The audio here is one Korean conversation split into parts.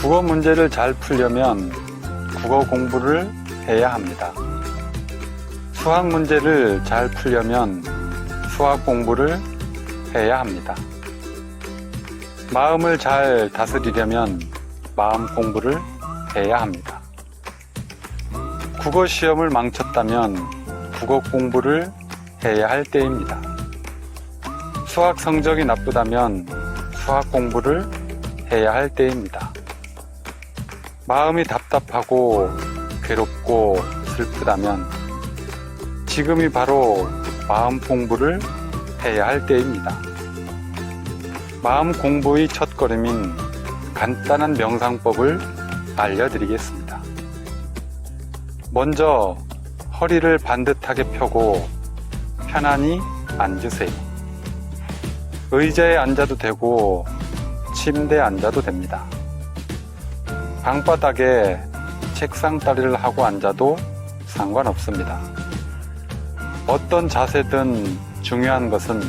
국어 문제를 잘 풀려면 국어 공부를 해야 합니다. 수학 문제를 잘 풀려면 수학 공부를 해야 합니다. 마음을 잘 다스리려면 마음 공부를 해야 합니다. 국어 시험을 망쳤다면 국어 공부를 해야 할 때입니다. 수학 성적이 나쁘다면 수학 공부를 해야 할 때입니다. 마음이 답답하고 괴롭고 슬프다면 지금이 바로 마음 공부를 해야 할 때입니다. 마음 공부의 첫 걸음인 간단한 명상법을 알려드리겠습니다. 먼저 허리를 반듯하게 펴고 편안히 앉으세요. 의자에 앉아도 되고 침대에 앉아도 됩니다. 방바닥에 책상 다리를 하고 앉아도 상관없습니다. 어떤 자세든 중요한 것은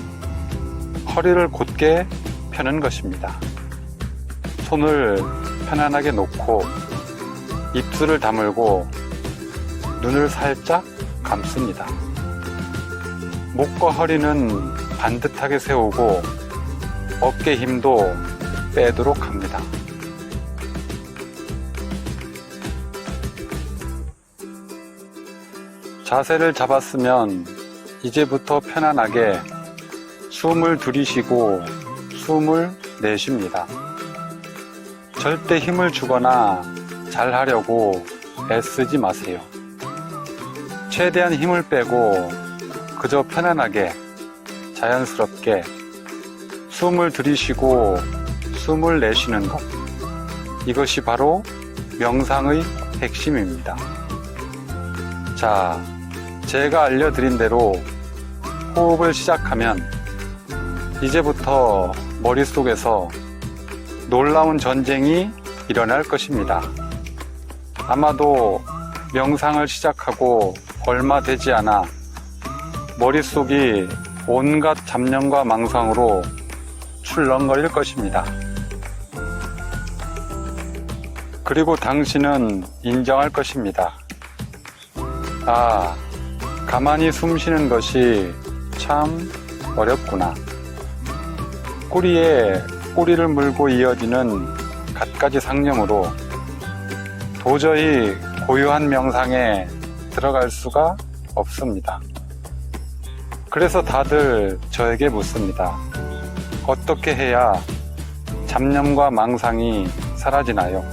허리를 곧게 펴는 것입니다. 손을 편안하게 놓고 입술을 다물고 눈을 살짝 감습니다. 목과 허리는 반듯하게 세우고 어깨 힘도 빼도록 합니다. 자세를 잡았으면 이제부터 편안하게 숨을 들이쉬고 숨을 내쉽니다. 절대 힘을 주거나 잘 하려고 애쓰지 마세요. 최대한 힘을 빼고 그저 편안하게 자연스럽게 숨을 들이쉬고 숨을 내쉬는 것. 이것이 바로 명상의 핵심입니다. 자, 제가 알려드린 대로 호흡을 시작하면 이제부터 머릿속에서 놀라운 전쟁이 일어날 것입니다. 아마도 명상을 시작하고 얼마 되지 않아 머릿속이 온갖 잡념과 망상으로 출렁거릴 것입니다. 그리고 당신은 인정할 것입니다. 아, 가만히 숨 쉬는 것이 참 어렵구나. 꼬리에 꼬리를 물고 이어지는 갖가지 상념으로 도저히 고요한 명상에 들어갈 수가 없습니다. 그래서 다들 저에게 묻습니다. 어떻게 해야 잡념과 망상이 사라지나요?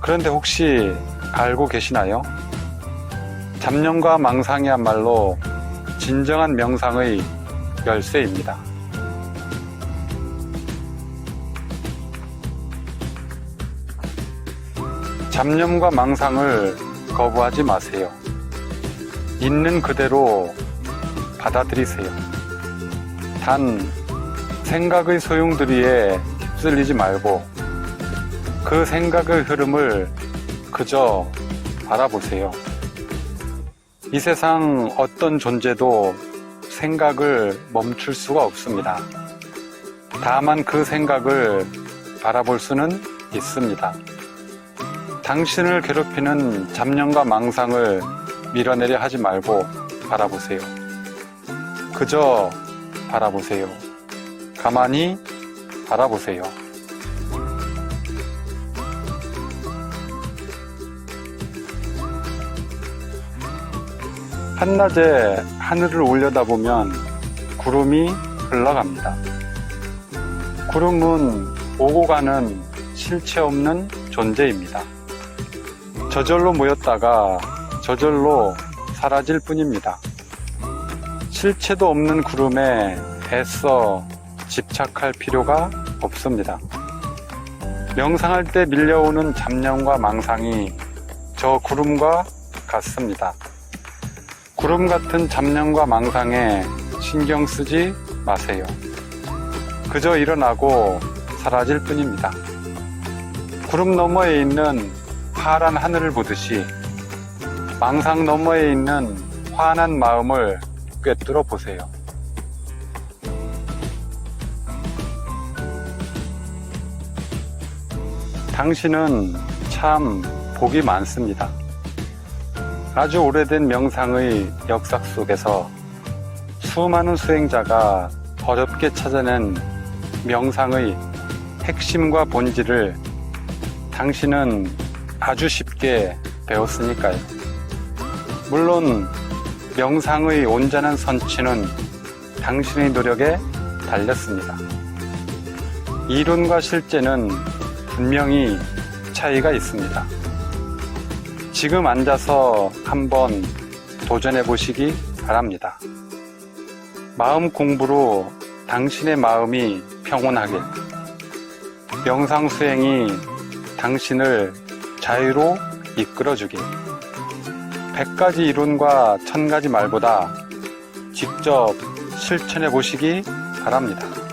그런데 혹시 알고 계시나요? 잡념과 망상이야말로 진정한 명상의 열쇠입니다. 잡념과 망상을 거부하지 마세요. 있는 그대로 받아들이세요. 단, 생각의 소용돌이에 휩쓸리지 말고 그 생각의 흐름을 그저 바라보세요. 이 세상 어떤 존재도 생각을 멈출 수가 없습니다. 다만 그 생각을 바라볼 수는 있습니다. 당신을 괴롭히는 잡념과 망상을 밀어내려 하지 말고 바라보세요. 그저 바라보세요. 가만히 바라보세요. 한낮에 하늘을 올려다보면 구름이 흘러갑니다. 구름은 오고 가는 실체 없는 존재입니다. 저절로 모였다가 저절로 사라질 뿐입니다. 실체도 없는 구름에 애써 집착할 필요가 없습니다. 명상할 때 밀려오는 잡념과 망상이 저 구름과 같습니다. 구름 같은 잡념과 망상에 신경 쓰지 마세요. 그저 일어나고 사라질 뿐입니다. 구름 너머에 있는 파란 하늘을 보듯이 망상 너머에 있는 환한 마음을 꿰뚫어 보세요. 당신은 참 복이 많습니다. 아주 오래된 명상의 역사 속에서 수많은 수행자가 어렵게 찾아낸 명상의 핵심과 본질을 당신은 아주 쉽게 배웠으니까요. 물론 명상의 온전한 선취는 당신의 노력에 달렸습니다. 이론과 실제는 분명히 차이가 있습니다. 지금 앉아서 한번 도전해 보시기 바랍니다. 마음 공부로 당신의 마음이 평온하길, 명상 수행이 당신을 자유로 이끌어주길, 백 가지 이론과 천 가지 말보다 직접 실천해 보시기 바랍니다.